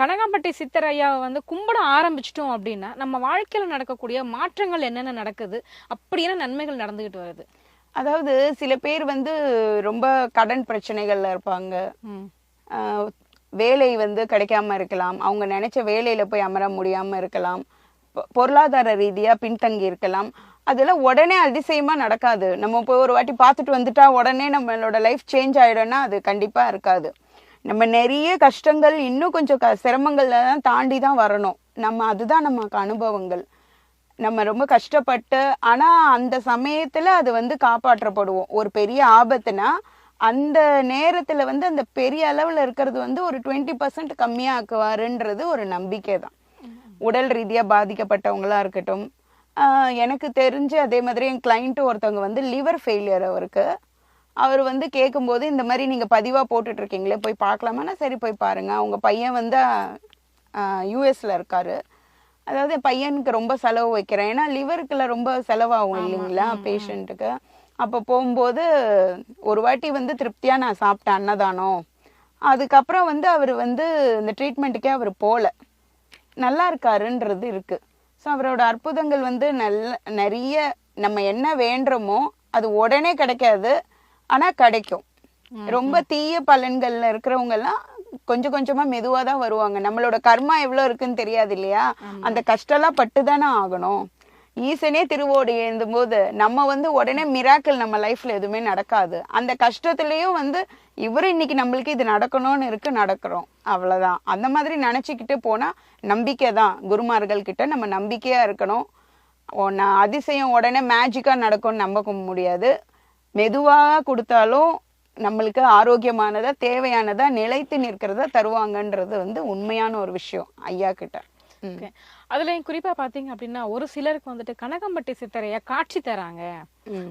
கனகாம்பட்டி சித்தர் ஐயாவை வந்து கும்பிட ஆரம்பிச்சிட்டோம் அப்படின்னா நம்ம வாழ்க்கையில நடக்கக்கூடிய மாற்றங்கள் என்னென்ன நடக்குது? அப்படி என்ன நன்மைகள் நடந்துகிட்டு வருது? அதாவது சில பேர் வந்து ரொம்ப கடன் பிரச்சனைகள்ல இருப்பாங்க. வேலை வந்து கிடைக்காம இருக்கலாம். அவங்க நினைச்ச வேலையில போய் அமர முடியாம இருக்கலாம். பொருளாதார ரீதியா பின்தங்கி இருக்கலாம். அதெல்லாம் உடனே அதிசயமா நடக்காது. நம்ம போய் ஒரு வாட்டி பார்த்துட்டு வந்துட்டா உடனே நம்மளோட லைஃப் சேஞ்ச் ஆயிடும்னா அது கண்டிப்பா இருக்காது. நம்ம நிறைய கஷ்டங்கள் இன்னும் கொஞ்சம் க சிரமங்கள்ல தான் தாண்டி தான் வரணும். நம்ம அதுதான் நமக்கு அனுபவங்கள். நம்ம ரொம்ப கஷ்டப்பட்டு ஆனால் அந்த சமயத்தில் அது வந்து காப்பாற்றப்படுவோம். ஒரு பெரிய ஆபத்துனா அந்த நேரத்தில் வந்து அந்த பெரிய அளவில் இருக்கிறது வந்து ஒரு டுவெண்ட்டி பர்சன்ட் கம்மியாக்குவாருன்றது ஒரு நம்பிக்கை தான். உடல் ரீதியாக பாதிக்கப்பட்டவங்களாக இருக்கட்டும் எனக்கு தெரிஞ்சு அதே மாதிரி என் கிளைண்ட்டு ஒருத்தவங்க வந்து லிவர் ஃபெயிலியர் அவருக்கு. அவர் வந்து கேட்கும்போது இந்த மாதிரி நீங்க பதிவா போட்டுட்டு இருக்கீங்களே போய் பார்க்கலாமான்னா சரி போய் பாருங்க. அவங்க பையன் வந்து யூஎஸ்ல இருக்காரு. அதாவது பையனுக்கு ரொம்ப செலவு வைக்கிறேன். ஏன்னா லிவருக்குள்ள ரொம்ப செலவாகும் இல்லைங்களா பேஷண்ட்டுக்கு. அப்போ போகும்போது ஒரு வாட்டி வந்து திருப்தியா நான் சாப்பிட்டேன் அன்னதானம். அதுக்கப்புறம் வந்து அவர் வந்து இந்த ட்ரீட்மெண்ட்டுக்கே அவர் போகல நல்லா இருக்காருன்றது இருக்கு. ஸோ அவரோட அற்புதங்கள் வந்து நல்ல நிறைய நம்ம என்ன வேண்டுறோமோ அது உடனே கிடைக்காது. ஆனா கிடைக்கும். ரொம்ப தீய பலன்கள்ல இருக்கிறவங்க எல்லாம் கொஞ்சம் கொஞ்சமா மெதுவா தான் வருவாங்க. நம்மளோட கர்மா எவ்வளவு இருக்குன்னு தெரியாது இல்லையா? அந்த கஷ்டம்லாம் பட்டு தானே ஆகணும். ஈசனே திருவோடு ஏந்தும் போது நம்ம வந்து உடனே மிராக்கள் நம்ம லைஃப்ல எதுவுமே நடக்காது. அந்த கஷ்டத்துலயும் வந்து இவரு இன்னைக்கு நம்மளுக்கு இது நடக்கணும்னு இருக்கு நடக்கிறோம். அவ்வளவுதான். அந்த மாதிரி நினைச்சுக்கிட்டு போனா நம்பிக்கை தான். குருமார்கள் கிட்ட நம்ம நம்பிக்கையா இருக்கணும். ஒன்னு அதிசயம் உடனே மேஜிக்கா நடக்கும்னு நம்ப முடியாது. மெதுவா கொடுத்தாலும் நம்மளுக்கு ஆரோக்கியமானதா தேவையானதா நிலைத்து நிற்கிறதா தருவாங்கன்றது வந்து உண்மையான ஒரு விஷயம் ஐயா கிட்ட. அதுலயும் குறிப்பா பாத்தீங்க அப்படின்னா ஒரு சிலருக்கு வந்துட்டு கனகம்பட்டி சித்தரைய காட்சி தராங்க.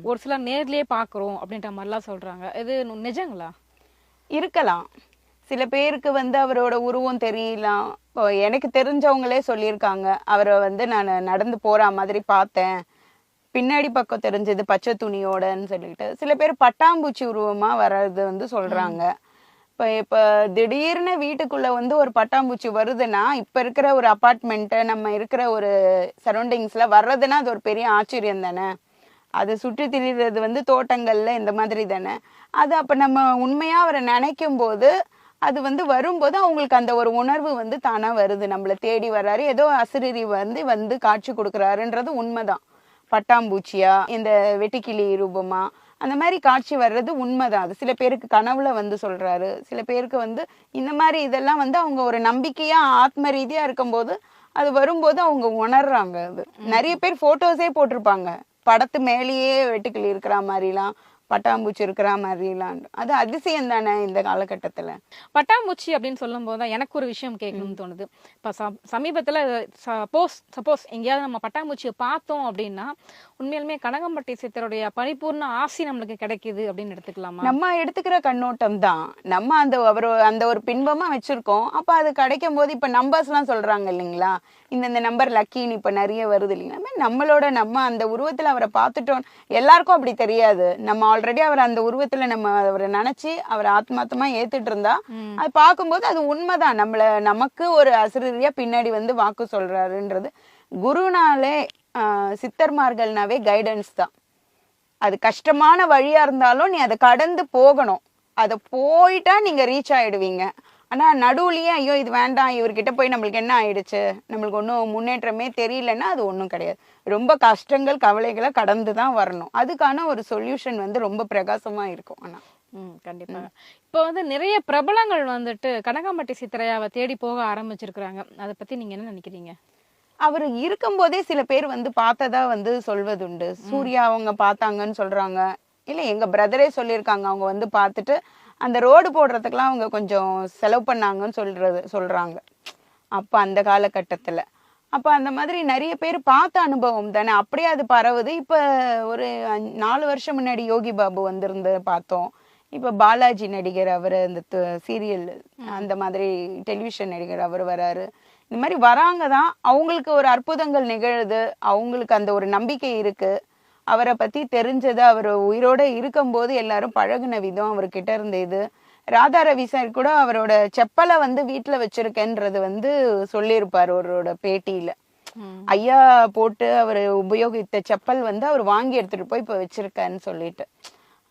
ஒரு சிலர் நேர்லயே பாக்குறோம் அப்படின்ற மாதிரிலாம் சொல்றாங்க. இது நிஜங்களா? இருக்கலாம். சில பேருக்கு வந்து அவரோட உருவம் தெரியலாம் இப்போ எனக்கு தெரிஞ்சவங்களே சொல்லியிருக்காங்க. அவரை வந்து நான் நடந்து போற மாதிரி பார்த்தேன். பின்னாடி பக்கம் தெரிஞ்சது பச்சை துணியோடன்னு சொல்லிட்டு. சில பேர் பட்டாம்பூச்சி உருவமாக வர்றது வந்து சொல்கிறாங்க இப்போ இப்போ திடீர்னு வீட்டுக்குள்ளே வந்து ஒரு பட்டாம்பூச்சி வருதுன்னா இப்போ இருக்கிற ஒரு அப்பார்ட்மெண்ட்டு நம்ம இருக்கிற ஒரு சரௌண்டிங்ஸில் வர்றதுன்னா அது ஒரு பெரிய ஆச்சரியம் தானே? அது சுற்றி திரிகிறது வந்து தோட்டங்களில் இந்த மாதிரி தானே? அது அப்போ நம்ம உண்மையாக அவரை நினைக்கும் போது அது வந்து வரும்போது அவங்களுக்கு அந்த ஒரு உணர்வு வந்து தானாக வருது. நம்மள தேடி வர்றாரு. ஏதோ அசிரிரி வந்து வந்து காட்சி கொடுக்குறாருன்றது உண்மைதான். பட்டாம்பூச்சியா இந்த வெட்டுக்கிளி ரூபமா அந்த மாதிரி காட்சி வர்றது உண்மைதான். அது சில பேருக்கு கனவுல வந்து சொல்றாரு. சில பேருக்கு வந்து இந்த மாதிரி இதெல்லாம் வந்து அவங்க ஒரு நம்பிக்கையா ஆத்ம ரீதியா இருக்கும்போது அது வரும்போது அவங்க உணர்றாங்க அது. நிறைய பேர் போட்டோஸே போட்டிருப்பாங்க. படத்து மேலேயே வெட்டுக்கிளி இருக்கிற மாதிரிலாம். பட்டாம்பூச்சி இருக்கிற மாதிரிலாம். அது அதிசயம் தானே இந்த காலகட்டத்துல? பட்டாம்பூச்சி அப்படின்னு சொல்லும் போது தான் எனக்கு ஒரு விஷயம் கேட்கணும்னு தோணுது. இப்ப சமீபத்துல சப்போஸ் சப்போஸ் எங்கேயாவது நம்ம பட்டாம்பூச்சியை பார்த்தோம் அப்படின்னா உண்மையிலுமே கனகம்பட்டி சித்தருடைய பரிபூர்ண ஆசி நம்மளுக்கு கிடைக்குது அப்படின்னு எடுத்துக்கலாமா? நம்ம எடுத்துக்கிற கண்ணோட்டம் தான் நம்ம அந்த அவர் அந்த ஒரு பின்பமா வச்சிருக்கோம். அப்ப அது கிடைக்கும் போது இப்ப நம்பர்ஸ் எல்லாம் சொல்றாங்க இல்லைங்களா? இந்த இந்த நம்பர் லக்கின்னு இப்ப நிறைய வருது இல்லைங்களா? நம்மளோட நம்ம அந்த உருவத்துல அவரை பார்த்துட்டோம். எல்லாருக்கும் அப்படி தெரியாது. நம்ம ஆல்ரெடி அவர் அந்த உருவத்துல நம்ம அவரை நினைச்சு அவர் ஆத்மாத்தமா ஏத்துட்டு இருந்தா. அது பார்க்கும்போது அது உண்மைதான். நம்மள நமக்கு ஒரு அசிரியா பின்னாடி வந்து வாக்கு சொல்றாருன்றது குருனாலே சித்தர்மார்கள்னாவே கைடன்ஸ் தான். அது கஷ்டமான வழியா இருந்தாலும் நீ அதை கடந்து போகணும். அதை போயிட்டா நீங்க ரீச் ஆயிடுவீங்க. ஆனா நடுவுலயே ஐயோ இது வேண்டாம் இவர்கிட்ட போய் நம்மளுக்கு என்ன ஆயிடுச்சு? நம்மளுக்கு ஒன்றும் முன்னேற்றமே தெரியலன்னா அது ஒன்றும் கிடையாது. ரொம்ப கஷ்டங்கள் கவலைகளை கடந்து தான் வரணும். அதுக்கான ஒரு சொல்யூஷன் வந்து ரொம்ப பிரகாசமா இருக்கும் ஆனா. ம் கண்டிப்பா. இப்போ வந்து நிறைய பிரபலங்கள் வந்துட்டு கனகாம்பட்டி சித்தரையாவை தேடி போக ஆரம்பிச்சிருக்கிறாங்க. அதை பத்தி நீங்க என்ன நினைக்கிறீங்க? அவர் இருக்கும்போதே சில பேர் வந்து பார்த்ததா வந்து சொல்வதுண்டு. சூர்யா அவங்க பார்த்தாங்கன்னு சொல்றாங்க. இல்ல எங்க பிரதரே சொல்லியிருக்காங்க. அவங்க வந்து பார்த்துட்டு அந்த ரோடு போடுறதுக்கெல்லாம் அவங்க கொஞ்சம் செலவு பண்ணாங்கன்னு சொல்றது சொல்றாங்க. அப்ப அந்த காலகட்டத்தில். அப்போ அந்த மாதிரி நிறைய பேர் பார்த்த அனுபவம் தானே? அப்படியே அது பரவுது. இப்போ ஒரு நாலு வருஷம் முன்னாடி யோகி பாபு வந்திருந்து பார்த்தோம். இப்போ பாலாஜி நடிகர் அவர் அந்த சீரியல் அந்த மாதிரி டெலிவிஷன் நடிகர் அவர் வராரு. இந்த மாதிரி வராங்க தான். அவங்களுக்கு ஒரு அற்புதங்கள் நிகழுது. அவங்களுக்கு அந்த ஒரு நம்பிக்கை இருக்குது அவரை பத்தி தெரிஞ்சது அவர் உயிரோட இருக்கும்போது எல்லாரும் பழகுன விதம் அவர்கிட்ட இருந்த இது. ராதா ரவி சார் கூட அவரோட செப்பலை வந்து வீட்டுல வச்சிருக்கேன்றது வந்து சொல்லியிருப்பார் அவரோட பேட்டியில. ஐயா போட்டு அவர் உபயோகித்த செப்பல் வந்து அவர் வாங்கி எடுத்துட்டு போய் இப்ப வச்சிருக்காருன்னு சொல்லிட்டு.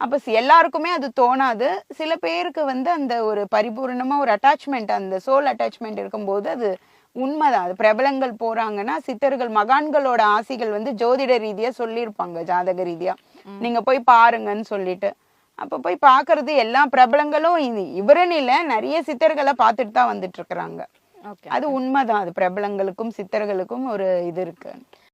அப்ப எல்லாருக்குமே அது தோணாது. சில பேருக்கு வந்து அந்த ஒரு பரிபூரணமா ஒரு அட்டாச்மெண்ட் அந்த சோல் அட்டாச்மெண்ட் இருக்கும்போது அது உண்மைதான். அது பிரபலங்கள் போறாங்கன்னா சித்தர்கள் மகான்களோட ஆசிகள் வந்து ஜோதிட ரீதியா சொல்லியிருப்பாங்க ஜாதக ரீதியா. நீங்க போய் பாருங்கன்னு சொல்லிட்டு. அப்ப போய் பாக்குறது எல்லா பிரபலங்களும் இவருன்னு இல்ல நிறைய சித்தர்களை பார்த்துட்டு தான் வந்துட்டு இருக்கிறாங்க. ஓகே. அது உண்மைதான். அது பிரபலங்களுக்கும் சித்தர்களுக்கும் ஒரு இது இருக்கு.